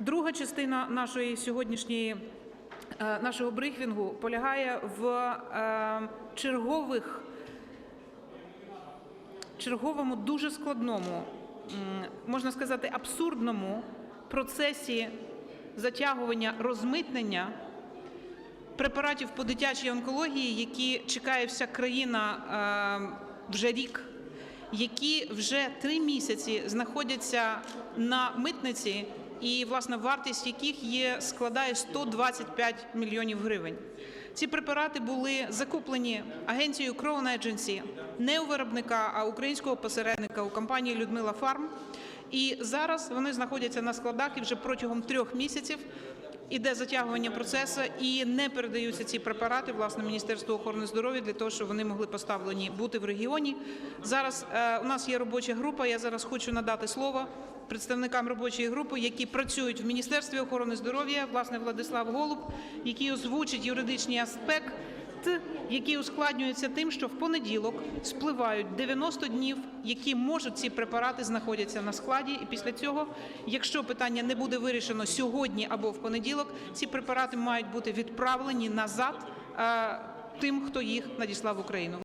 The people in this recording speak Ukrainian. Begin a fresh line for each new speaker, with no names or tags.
Друга частина нашої сьогоднішньої е, нашого брифінгу полягає в е, чергових черговому дуже складному, можна сказати, абсурдному процесі затягування розмитнення препаратів по дитячій онкології, які чекає вся країна е, вже рік, які вже три місяці знаходяться на митниці, і власне вартість яких є складає 125 мільйонів гривень. Ці препарати були закуплені агенцією Crown Agency не у виробника, а українського посередника у компанії Людмила Фарм. І зараз вони знаходяться на складах і вже протягом трьох місяців іде затягування процесу і не передаються ці препарати власне Міністерству охорони здоров'я для того, щоб вони могли поставлені бути в регіоні. Зараз е, у нас є робоча група. Я зараз хочу надати слово представникам робочої групи, які працюють в Міністерстві охорони здоров'я, власне Владислав Голуб, який озвучить юридичний аспект які ускладнюються тим, що в понеділок спливають 90 днів, які можуть ці препарати знаходяться на складі. І після цього, якщо питання не буде вирішено сьогодні або в понеділок, ці препарати мають бути відправлені назад е, тим, хто їх надіслав в Україну.